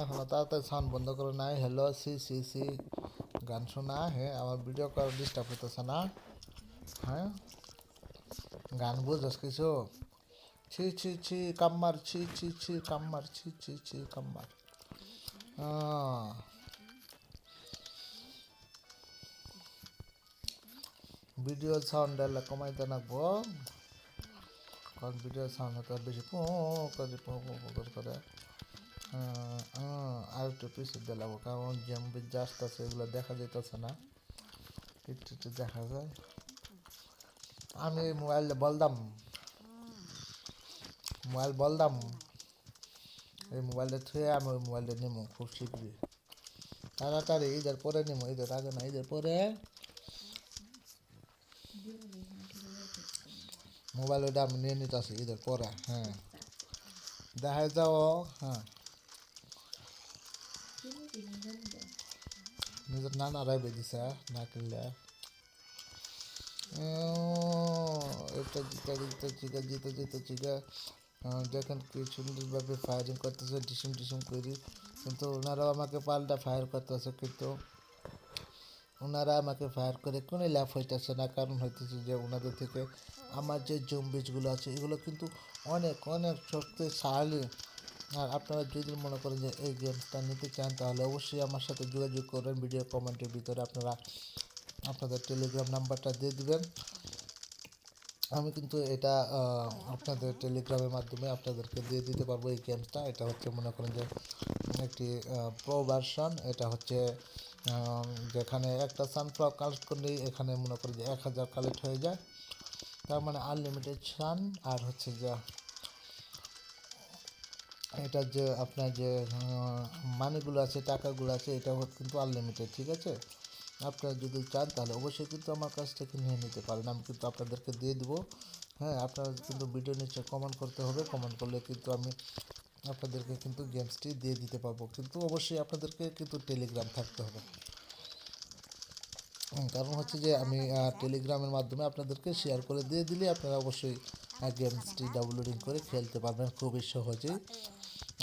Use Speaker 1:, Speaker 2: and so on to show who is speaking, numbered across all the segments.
Speaker 1: এখনো তাড়াতাড়ি সাউন্ড বন্ধ করে নাই হ্যালো সি সি সি গান শোনা হ্যাঁ আমার ভিডিও করা ডিস্টার্ব হতেছে না হ্যাঁ গান বুঝোস কিছু ছি ছি ছি কাম্মার ছি ছি ছি কাম্মার ছি ছি ছি কাম্মার আহ। ভিডিও সাউন্ড এলা কমাইতে নাকবো কারণ ভিডিও সাউন্ড হতে বেশি পো করে আর একটু পিছিয়ে দিলাম কারণ জম্বি জাস্ট আছে এগুলো দেখা যাইতেছে না। একটু একটু দেখা যায়। আমি মোবাইল বলদাম। মোবাইল বলদাম। এই মোবাইলটা থুয়ে আমি ওই মোবাইলটা নিবো খুব শীঘ্রই। তাড়াতাড়ি, ঈদের পরে নিবো ঈদের আগে না, ঈদের পরে। মোবাইল ওইটা আমি নিয়ে নিতে আসি ঈদের পরে হ্যাঁ। দেখা যাও হ্যাঁ। নিজের নানারাই বেদিছে না কিনলে এটা জিতে জিতে জিতে জিতে চিকা দেখেন কি সুন্দরভাবে ফায়ারিং করতেছে ডিসিম ডিসিম করি কিন্তু ওনারাও আমাকে পাল্টা ফায়ার করতেছে কিন্তু ওনারা আমাকে ফায়ার করে কোনো লাভ হইতেছে না কারণ হইতেছে যে ওনাদের থেকে আমার যে জম্বিজগুলো আছে এগুলো কিন্তু অনেক অনেক শক্তিশালী আর আপনারা যদি মনে করেন যে এই গেমসটা নিতে চান, তাহলে অবশ্যই আমার সাথে যোগাযোগ করবেন। ভিডিও কমেন্টের ভিতরে আপনারা আপনাদের টেলিগ্রাম নাম্বারটা দিয়ে দেবেন। আমি কিন্তু এটা আপনাদের টেলিগ্রামের মাধ্যমে আপনাদেরকে দিয়ে দিতে পারব এই গেমসটা এটা হচ্ছে মনে করেন যে একটি প্রো ভার্সন এটা হচ্ছে যেখানে একটা সানফ্লাওয়ার কালেক্ট করলেই এখানে মনে করেন যে এক হাজার কালেক্ট হয়ে যায়। তার মানে আনলিমিটেড সান আর হচ্ছে যে এটা যে আপনার যে মানিগুলো আছে, টাকাগুলো আছে এটা কিন্তু আনলিমিটেড ঠিক আছে? আপনারা যদি চান, তাহলে অবশ্যই কিন্তু আমার কাছ থেকে নিয়ে নিতে পারেন। আমি কিন্তু আপনাদেরকে দিয়ে দেবো। হ্যাঁ আপনারা কিন্তু ভিডিও নিচে কমেন্ট করতে হবে। কমেন্ট করলে কিন্তু আমি আপনাদেরকে কিন্তু গেমসটি দিয়ে দিতে পারব। কিন্তু অবশ্যই আপনাদেরকে কিন্তু টেলিগ্রাম থাকতে হবে। কারণ হচ্ছে যে, আমি টেলিগ্রামের মাধ্যমে আপনাদেরকে শেয়ার করে দিয়ে দিলে আপনারা অবশ্যই গেমসটি ডাউনলোডিং করে খেলতে পারবেন খুবই সহজেই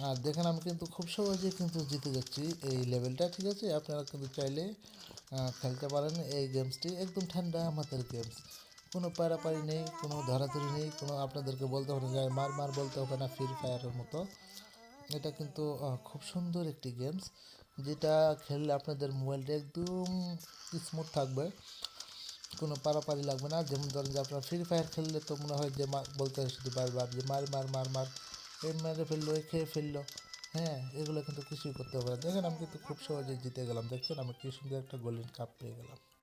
Speaker 1: আর দেখেন আমি কিন্তু খুব সহজেই কিন্তু জিতে যাচ্ছি এই লেভেলটা ঠিক আছে? আপনারা কিন্তু চাইলে খেলতে পারেন এই গেমসটি একদম ঠান্ডা আমাদের গেমস কোনো পারাপারি নেই, কোনো ধরাধরি নেই, কোনো আপনাদেরকে বলতে হবে না মার মার বলতে হবে না ফ্রি ফায়ারের মতো। এটা কিন্তু খুব সুন্দর একটি গেমস যেটা খেললে আপনাদের মোবাইলটা একদম স্মুথ থাকবে। কোনো পারাপারি লাগবে না। যেমন ধরেন যে আপনার ফ্রি ফায়ার খেললে তো মনে হয় যে মা- বলতে হয় শুধু বারবার যে মার মার মার মার। এই মেরে ফেলল এই খেয়ে ফেলল। হ্যাঁ এগুলো কিন্তু কিছুই করতে হবে না। দেখেন আমি কিন্তু খুব সহজে জিতে গেলাম। দেখছেন আমি কি সুন্দর একটা গোল্ডেন কাপ পেয়ে গেলাম।